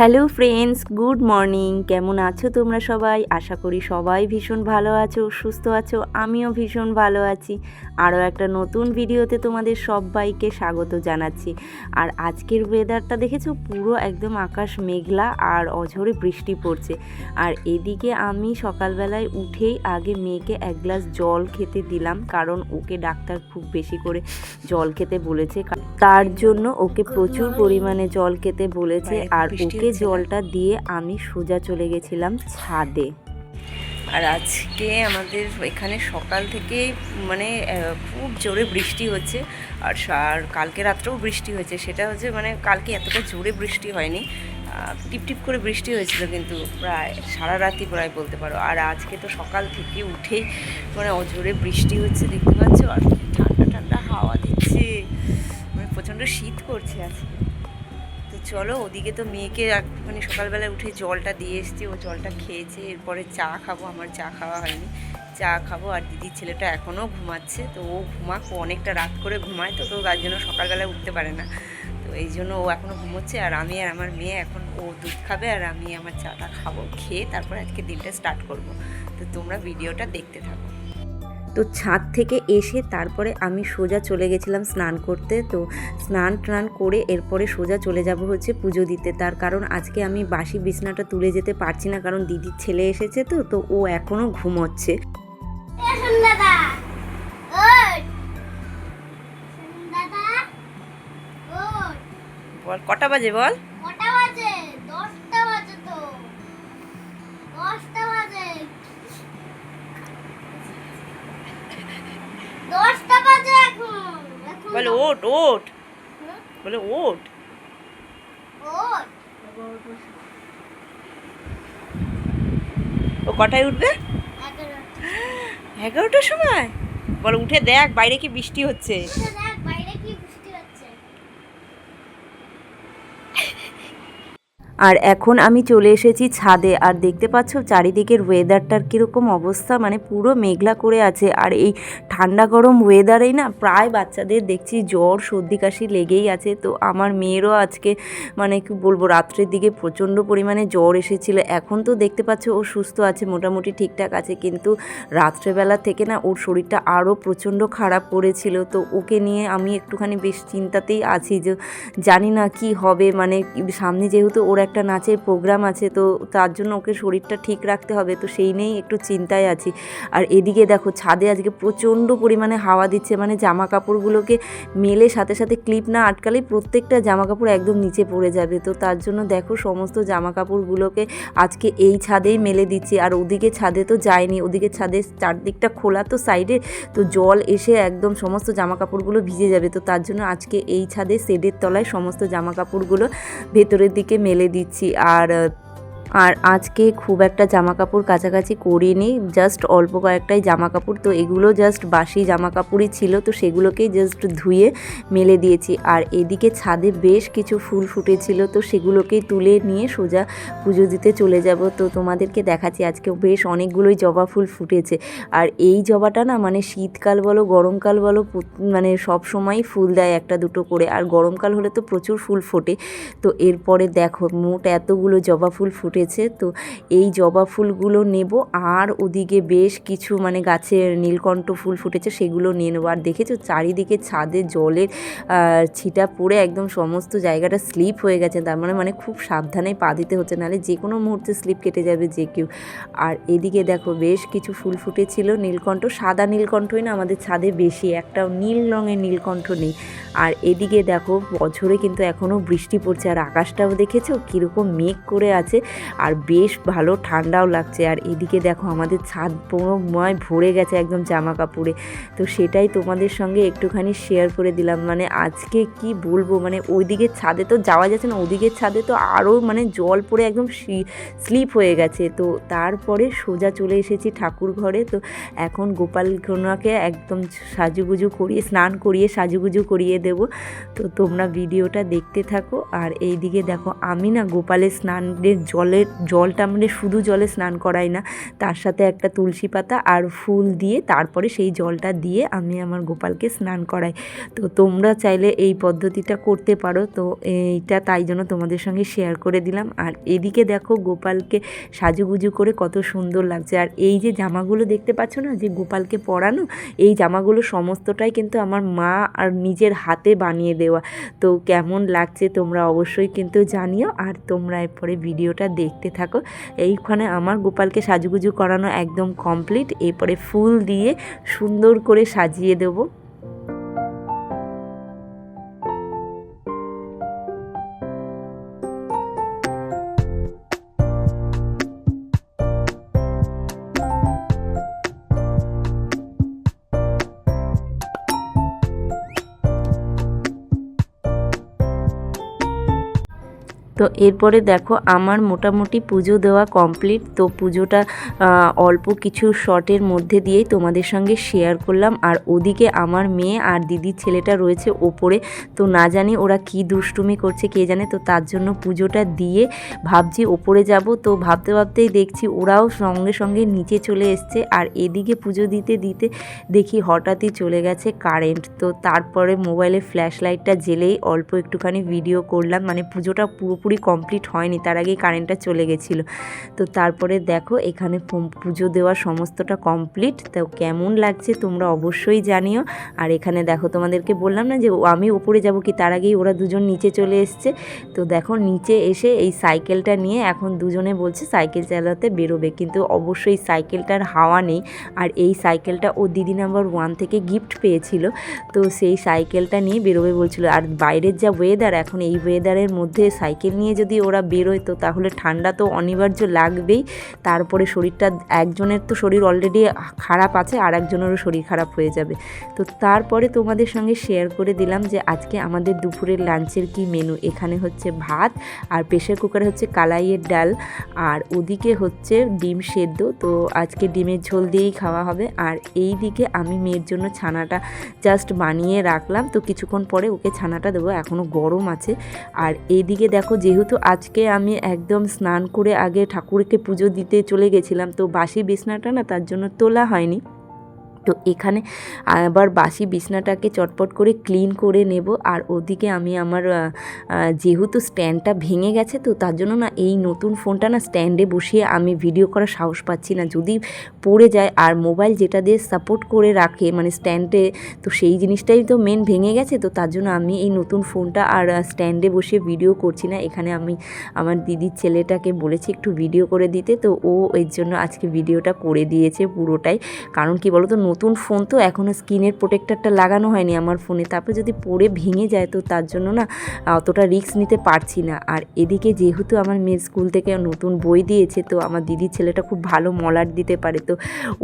Hello friends good morning. কেমন আছো তোমরা সবাই? আশা করি সবাই ভীষণ ভালো আছো সুস্থ আছো আমিও ভীষণ ভালো আছি। আরও একটা নতুন ভিডিওতে তোমাদের সবাইকে স্বাগত জানাচ্ছি। আর আজকের ওয়েদারটা দেখেছ? পুরো একদম আকাশ মেঘলা আর অঝরে বৃষ্টি পড়ছে। আর এদিকে আমি সকালবেলায় উঠেই আগে মেয়েকে এক গ্লাস জল খেতে দিলাম কারণ ওকে ডাক্তার খুব বেশি করে জল খেতে বলেছে। তার জন্য ওকে প্রচুর পরিমাণে জল খেতে বলেছে। আর ওকে জলটা দিয়ে আমি সোজা চলে গেছিলাম ছাদে। আর আজকে আমাদের এখানে সকাল থেকে মানে খুব জোরে বৃষ্টি হচ্ছে। আর আর কালকে রাত্রেও বৃষ্টি হয়েছে। সেটা হচ্ছে মানে কালকে এতটা জোরে বৃষ্টি হয়নি। আহ, টিপ টিপ করে বৃষ্টি হয়েছিল কিন্তু প্রায় সারা রাতই প্রায় বলতে পারো। আর আজকে তো সকাল থেকে উঠেই মানে অজোরে বৃষ্টি হচ্ছে দেখতে পাচ্ছ? আর ঠান্ডা ঠান্ডা হাওয়া দিচ্ছে। মানে প্রচণ্ড শীত করছে আজকে। চলো ওদিকে তো মেয়েকে একটুখানি সকালবেলায় উঠে জলটা দিয়ে এসছি, ও জলটা খেয়েছে, এরপরে চা খাব, আমার চা খাওয়া হয়নি। চা খাব আর দিদির ছেলেটা এখনও ঘুমাচ্ছে, তো ও ঘুমাক, ও অনেকটা রাত করে ঘুমায় তো তো তার জন্য সকালবেলায় উঠতে পারে না। তো এই জন্য ও এখনও ঘুমোচ্ছে আর আমি আর আমার মেয়ে এখন ও দুধ খাবে আর আমি আমার চাটা খাব, খেয়ে তারপরে আজকে দিনটা স্টার্ট করব। তো তোমরা ভিডিওটা দেখতে থাকো। তো ছাদ থেকে এসে তারপরে আমি সোজা চলে গেছিলাম স্নান করতে। তো স্নান টান করে এরপরে সোজা চলে যাব হচ্ছে পুজো দিতে। তার কারণ আজকে আমি বাসি বিছনাটা তুলে যেতে পারছি না কারণ দিদির ছেলে এসেছে তো তো ও এখনও ঘুমোচ্ছে। বল কটা বাজে বল? দশটা বাজে এখন বলে ওট ওট বলে ওট ও কটায় উঠবে? এগারোটার সময়? বলে উঠে দেখ বাইরে কি বৃষ্টি হচ্ছে দেখ বাইরে কি বৃষ্টি হচ্ছে আর এখন আমি চলে এসেছি ছাদে। আর দেখতে পাচ্ছ চারিদিকের ওয়েদারটার কীরকম অবস্থা? মানে পুরো মেঘলা করে আছে। আর এই ঠান্ডা গরম ওয়েদারেই না প্রায় বাচ্চাদের দেখছি জ্বর, সর্দি, কাশি লেগেই আছে। তো আমার মেয়েরও আজকে মানে কি বলব, রাত্রের দিকে প্রচণ্ড পরিমাণে জ্বর এসেছিল। এখন তো দেখতে পাচ্ছ ও সুস্থ আছে, মোটামুটি ঠিকঠাক আছে। কিন্তু রাত্রেবেলা থেকে না ওর শরীরটা আরও প্রচণ্ড খারাপ করেছিল। তো ওকে নিয়ে আমি একটুখানি বেশ চিন্তাতেই আছি যে জানি না কি হবে। মানে সামনে যেহেতু ওর একটা নাচের প্রোগ্রাম আছে, তো তার জন্য ওকে শরীরটা ঠিক রাখতে হবে, তো সেই নিয়েই একটু চিন্তায় আছি। আর এদিকে দেখো, ছাদে আজকে প্রচণ্ড পরিমাণে হাওয়া দিচ্ছে মানে জামা কাপড়গুলোকে মেলে সাথে সাথে ক্লিপ না আটকালেই প্রত্যেকটা জামা কাপড় একদম নিচে পড়ে যাবে। তো তার জন্য দেখো, সমস্ত জামা কাপড়গুলোকে আজকে এই ছাদেই মেলে দিচ্ছি। আর ওদিকে ছাদে তো যায়নি, ওদিকে ছাদে চারদিকটা খোলা তো সাইডে, তো জল এসে একদম সমস্ত জামা কাপড়গুলো ভিজে যাবে। তো তার জন্য আজকে এই ছাদে শেডের তলায় সমস্ত জামা কাপড়গুলো ভেতরের দিকে মেলে দিচ্ছি। আর আর আজকে খুব একটা জামা কাপড় কাছাকাছি করিনি জাস্ট অল্প কয়েকটাই জামা কাপড় তো এগুলো জাস্ট বাসি জামা কাপড়ই ছিল, তো সেগুলোকেই জাস্ট ধুয়ে মেলে দিয়েছি। আর এদিকে ছাদে বেশ কিছু ফুল ফুটেছিল, তো সেগুলোকেই তুলে নিয়ে সোজা পুজো দিতে চলে যাব। তো তোমাদেরকে দেখাচ্ছি আজকে বেশ অনেকগুলোই জবা ফুল ফুটেছে। আর এই জবাটা না মানে শীতকাল বলো, গরমকাল বলো মানে সব সময় ফুল দেয় একটা দুটো করে। আর গরমকাল হলে তো প্রচুর ফুল ফোটে। তো এরপরে দেখো, মোট এতগুলো জবা ফুল ফুটেছে, তো এই জবা ফুলগুলো নেব। আর ওদিকে বেশ কিছু মানে গাছে নীলকণ্ঠ ফুল ফুটেছে, সেগুলো নিয়ে নেব। আর দেখেছ, চারিদিকে ছাদে জলের ছিটা পড়ে একদম সমস্ত জায়গাটা স্লিপ হয়ে গেছে। তার মানে মানে খুব সাবধানে পা দিতে হচ্ছে, নাহলে যে কোনো মুহূর্তে স্লিপ কেটে যাবে যে কেউ। আর এদিকে দেখো, বেশ কিছু ফুল ফুটেছিল নীলকণ্ঠ, সাদা নীলকণ্ঠই না আমাদের ছাদে বেশি, একটাও নীল রঙের নীলকণ্ঠ নেই। আর এদিকে দেখো, বছরে কিন্তু এখনও বৃষ্টি পড়ছে। আর আকাশটাও দেখেছ, কীরকম মেঘ করে আছে। আর বেশ ভালো ঠান্ডাও লাগছে। আর এদিকে দেখো আমাদের ছাদ পুরো ময় ভরে গেছে একদম জামা কাপড়ে। তো সেটাই তোমাদের সঙ্গে একটুখানি শেয়ার করে দিলাম। মানে আজকে কি বলব? মানে ওইদিকে ছাদে তো যাওয়া যাচ্ছে না ওদিকের ছাদে তো আরও মানে জল পড়ে একদম স্লিপ হয়ে গেছে। তো তারপরে সোজা চলে এসেছি ঠাকুর ঘরে। তো এখন গোপাল কন্যাকে একদম সাজুগুজু করিয়ে, স্নান করিয়ে, সাজুগুজু করিয়ে দেব। তো তোমরা ভিডিওটা দেখতে থাকো। আর এইদিকে দেখো আমি না গোপালের স্নানের জলে জলের জলটা মানে শুধু জলে স্নান করাই না, তার সাথে একটা তুলসী পাতা আর ফুল দিয়ে তারপরে সেই জলটা দিয়ে আমি আমার গোপালকে স্নান করাই। তো তোমরা চাইলে এই পদ্ধতিটা করতে পারো, তো এইটা তাই জন্য তোমাদের সঙ্গে শেয়ার করে দিলাম। আর এদিকে দেখো গোপালকে সাজুগুজু করে কত সুন্দর লাগছে। আর এই যে জামাগুলো দেখতে পাচ্ছ না, যে গোপালকে পরানো, এই জামাগুলো সমস্তটাই কিন্তু আমার মা আর নিজের হাতে বানিয়ে দেওয়া। তো কেমন লাগছে তোমরা অবশ্যই কিন্তু জানিও। আর তোমরা এরপরে ভিডিওটা দেখতে থাকো। এইখানে আমার গোপালকে সাজুগুজু করানো একদম কমপ্লিট এরপরে ফুল দিয়ে সুন্দর করে সাজিয়ে দেবো। তো এরপরে দেখো আমার মোটামুটি পুজো দেওয়া কমপ্লিট। তো পুজোটা অল্প কিছু শটের মধ্যে দিয়েই তোমাদের সঙ্গে শেয়ার করলাম। আর ওদিকে আমার মেয়ে আর দিদির ছেলেটা রয়েছে ওপরে। তো না জানি ওরা কি দুষ্টুমি করছে, কে জানে? তো তার জন্য পুজোটা দিয়ে ভাবছি ওপরে যাব। তো ভাবতে ভাবতেই দেখছি ওরাও সঙ্গে সঙ্গে নিচে চলে এসছে। আর এদিকে পুজো দিতে দিতে দেখি হঠাৎই চলে গেছে কারেন্ট তো তারপরে মোবাইলে ফ্ল্যাশ লাইটটা জেলেই অল্প একটুখানি ভিডিও করলাম। মানে পুজোটা পুরোপুরি কমপ্লিট হয়নি, তার আগেই কারেন্টটা চলে গেছিল। তো তারপরে দেখো, এখানে পুজো দেওয়া সমস্তটা কমপ্লিট তো কেমন লাগছে তোমরা অবশ্যই জানিও। আর এখানে দেখো, তোমাদেরকে বললাম না যে আমি উপরে যাব কি, তার আগেই ওরা দুজন নিচে চলে এসছে। তো দেখো, নিচে এসে এই সাইকেলটা নিয়ে এখন দুজনে বলছে সাইকেল চালাতে বেরোবে। কিন্তু অবশ্যই সাইকেলটার হাওয়া নেই। আর এই সাইকেলটা ও দিদি নাম্বার ওয়ান থেকে গিফট পেয়েছিল। তো সেই সাইকেলটা নিয়ে বেরোবে বলছিল। আর বাইরের যা ওয়েদার এখন এই ওয়েদারের মধ্যে সাইকেল নিয়ে যদি ওরা বেরোয় তো তাহলে ঠান্ডা তো অনিবার্য লাগবেই। তারপরে শরীরটা একজনের তো শরীর অলরেডি খারাপ আছে আর একজনেরও শরীর খারাপ হয়ে যাবে। তো তারপরে তোমাদের সঙ্গে শেয়ার করে দিলাম যে আজকে আমাদের দুপুরের লাঞ্চের কি মেনু এখানে হচ্ছে ভাত, আর প্রেশার কুকারে হচ্ছে কালাইয়ের ডাল, আর ওদিকে হচ্ছে ডিম সেদ্ধ। তো আজকে ডিমের ঝোল দিয়েই খাওয়া হবে। আর এই দিকে আমি মেয়ের জন্য ছানাটা জাস্ট বানিয়ে রাখলাম। তো কিছুক্ষণ পরে ওকে ছানাটা দেবো এখনও গরম আছে। আর এইদিকে দেখো যেহেতু আজকে আমি একদম স্নান করে আগে ঠাকুরকে পুজো দিতে চলে গেছিলাম, তো বাসি বিছনাটা না তার জন্য তোলা হয়নি। তো এখানে আবার বাসি বিছনাটাকে চটপট করে ক্লিন করে নেব। আর ওদিকে আমি আমার যেহেতু স্ট্যান্ডটা ভেঙে গেছে, তো তার জন্য না এই নতুন ফোনটা না স্ট্যান্ডে বসিয়ে আমি ভিডিও করার সাহস পাচ্ছি না। যদি পড়ে যায় আর মোবাইল যেটা দিয়ে সাপোর্ট করে রাখে মানে স্ট্যান্ডে, তো সেই জিনিসটাই তো মেন ভেঙে গেছে, তো তার জন্য আমি এই নতুন ফোনটা আর স্ট্যান্ডে বসে ভিডিও করছি না। এখানে আমি আমার দিদির ছেলেটাকে বলেছি একটু ভিডিও করে দিতে, তো ও এর জন্য আজকে ভিডিওটা করে দিয়েছে পুরোটাই। কারণ কি বলতো নতুন ফোন তো এখনও স্ক্রিনের প্রোটেক্টরটা লাগানো হয়নি আমার ফোনে তারপরে যদি পড়ে ভেঙে যায় তো তার জন্য না অতটা রিস্ক নিতে পারছি না। আর এদিকে যেহেতু আমার মেয়ের স্কুল থেকে নতুন বই দিয়েছে, তো আমার দিদির ছেলেটা খুব ভালো মলার দিতে পারে। তো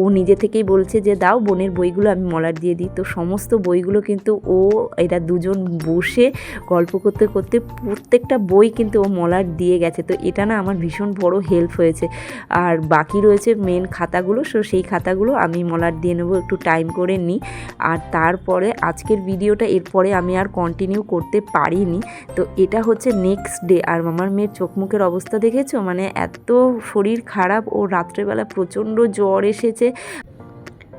ও নিজে থেকেই বলছে যে, দাও বোনের বইগুলো, আমি মলার দিয়ে দিই। তো সমস্ত বইগুলো কিন্তু ও, এরা দুজন বসে গল্প করতে করতে প্রত্যেকটা বই কিন্তু ও মলার দিয়ে গেছে। তো এটা না আমার ভীষণ বড় হেল্প হয়েছে। আর বাকি রয়েছে মেন খাতাগুলো, সো সেই খাতাগুলো আমি মলার দিয়ে নেব। একটু টাইম করে নিই। আর তারপরে আজকের ভিডিওটা এরপরে আমি আর কন্টিনিউ করতে পারিনি। তো এটা হচ্ছে নেক্সট ডে আর আমার মেয়ের চোখ মুখের অবস্থা দেখেছ? মানে এত শরীর খারাপ, ও রাত্রেবেলা প্রচণ্ড জ্বর এসেছে।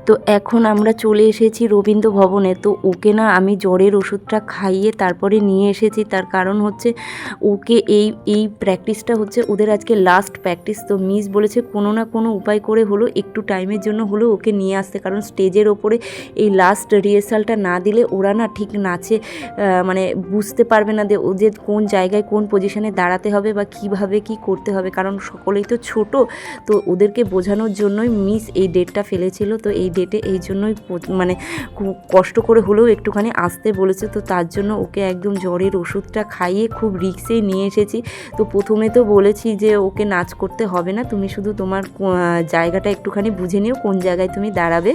তো এখন আমরা চলে এসেছি রবীন্দ্র ভবনে। তো ওকে না আমি জ্বরের ওষুধটা খাইয়ে তারপরে নিয়ে এসেছি। তার কারণ হচ্ছে ওকে এই এই প্র্যাকটিসটা হচ্ছে ওদের আজকে লাস্ট প্র্যাকটিস তো মিস বলেছে কোনো না কোনো উপায় করে হলো একটু টাইমের জন্য হলেও ওকে নিয়ে আসতে। কারণ স্টেজের ওপরে এই লাস্ট রিহার্সালটা না দিলে ওরা না ঠিক নাচে মানে বুঝতে পারবে না যে ও যে কোন জায়গায় কোন পজিশনে দাঁড়াতে হবে বা কীভাবে কি করতে হবে। কারণ সকলেই তো ছোট, তো ওদেরকে বোঝানোর জন্যই মিস এই ডেটটা ফেলেছিল। তো এই ডেটে এই জন্যই মানে খুব কষ্ট করে হলেও একটুখানি আসতে বলেছে। তো তার জন্য ওকে একদম জ্বরের ওষুধটা খাইয়ে খুব রিক্সেই নিয়ে এসেছি। তো প্রথমে তো বলেছি যে ওকে নাচ করতে হবে না তুমি শুধু তোমার জায়গাটা একটুখানি বুঝে নিও কোন জায়গায় তুমি দাঁড়াবে।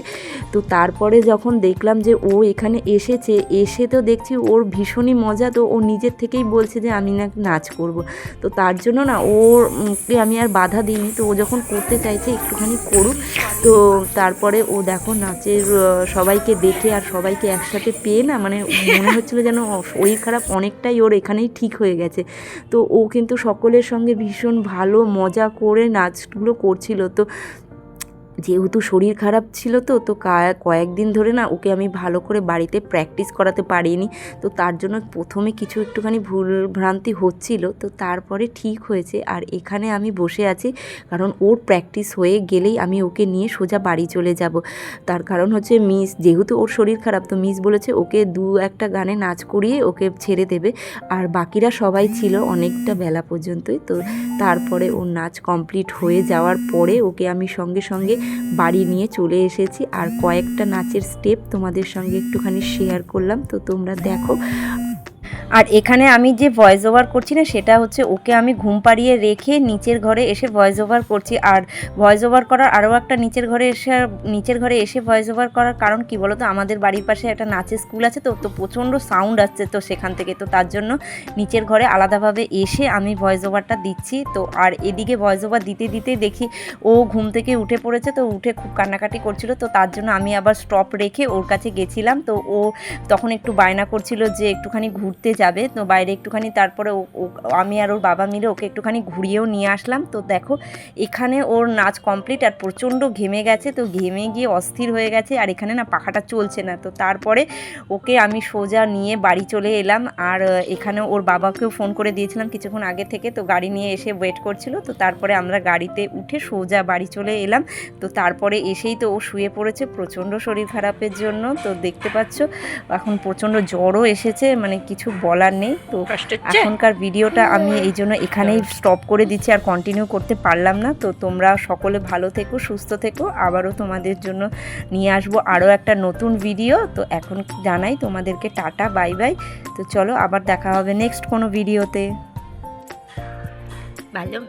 তো তারপরে যখন দেখলাম যে ও এখানে এসেছে এসে তো দেখছি ওর ভীষণই মজা। তো ও নিজের থেকেই বলছে যে আমি না নাচ করব। তো তার জন্য না ওর উম, আমি আর বাধা দিইনি। তো ও যখন করতে চাইছে একটুখানি করুক। তো তারপরে ও দেখো নাচের সবাইকে দেখে আর সবাইকে একসাথে পেয়ে না মানে মনে হচ্ছিল যেন শরীর খারাপ অনেকটাই ওর এখানেই ঠিক হয়ে গেছে। তো ও কিন্তু সকলের সঙ্গে ভীষণ ভালো মজা করে নাচগুলো করছিল। তো যেহেতু শরীর খারাপ ছিল তো তো কয়েকদিন ধরে না ওকে আমি ভালো করে বাড়িতে প্র্যাকটিস করাতে পারিনি। তো তার জন্য প্রথমে কিছু একটুখানি ভুল ভ্রান্তি হচ্ছিল। তো তারপরে ঠিক হয়েছে আর এখানে আমি বসে আছি। কারণ ওর প্র্যাকটিস হয়ে গেলেই আমি ওকে নিয়ে সোজা বাড়ি চলে যাব। তার কারণ হচ্ছে মিস, যেহেতু ওর শরীর খারাপ তো মিস বলেছে ওকে দু একটা গানে নাচ করিয়ে ওকে ছেড়ে দেবে। আর বাকিরা সবাই ছিল অনেকটা বেলা পর্যন্তই। তো তারপরে ওর নাচ কমপ্লিট হয়ে যাওয়ার পরে ওকে আমি সঙ্গে সঙ্গে বাড়ি নিয়ে চলে এসেছি। আর কয়েকটা নাচের স্টেপ তোমাদের সঙ্গে একটুখানি শেয়ার করলাম। তো তোমরা দেখো আর এখানে আমি যে ভয়েস ওভার করছি না, সেটা হচ্ছে ওকে আমি ঘুম পাড়িয়ে রেখে নিচের ঘরে এসে ভয়েস ওভার করছি। আর ভয়েস ওভার করার আরও একটা নিচের ঘরে এসে, নিচের ঘরে এসে ভয়েস ওভার করার কারণ কি বলো তো আমাদের বাড়ির পাশে একটা নাচের স্কুল আছে তো তো প্রচণ্ড সাউন্ড আসছে তো সেখান থেকে। তো তার জন্য নিচের ঘরে আলাদাভাবে এসে আমি ভয়েস ওভারটা দিচ্ছি। তো আর এদিকে ভয়েস ওভার দিতে দিতে দেখি ও ঘুম থেকে উঠে পড়েছে তো, উঠে খুব কান্নাকাটি করছিল। তো তার জন্য আমি আবার স্টপ রেখে ওর কাছে গেছিলাম। তো ও তখন একটু বায়না করছিল যে একটুখানি ঘুরতে যাবে। তো বাইরে একটুখানি তারপরে আমি আর ওর বাবা মিলে ওকে একটুখানি ঘুরিয়েও নিয়ে আসলাম। তো দেখো, এখানে ওর নাচ কমপ্লিট আর প্রচণ্ড ঘেমে গেছে। তো ঘেমে গিয়ে অস্থির হয়ে গেছে আর এখানে না পাখাটা চলছে না। তো তারপরে ওকে আমি সোজা নিয়ে বাড়ি চলে এলাম। আর এখানে ওর বাবাকেও ফোন করে দিয়েছিলাম কিছুক্ষণ আগে থেকে। তো গাড়ি নিয়ে এসে ওয়েট করছিল। তো তারপরে আমরা গাড়িতে উঠে সোজা বাড়ি চলে এলাম। তো তারপরে এসেই তো ও শুয়ে পড়েছে প্রচণ্ড শরীর খারাপের জন্য। তো দেখতে পাচ্ছ, এখন প্রচণ্ড জ্বরও এসেছে। মানে কিছু বলার নেই। তো এখনকার ভিডিওটা আমি এই জন্য এখানেই স্টপ করে দিচ্ছি আর কন্টিনিউ করতে পারলাম না। তো তোমরা সকলে ভালো থেকো সুস্থ থেকো। আবারও তোমাদের জন্য নিয়ে আসব আরও একটা নতুন ভিডিও তো এখন জানাই তোমাদেরকে টাটা বাই বাই তো চলো আবার দেখা হবে নেক্সট কোনো ভিডিওতে ভালো।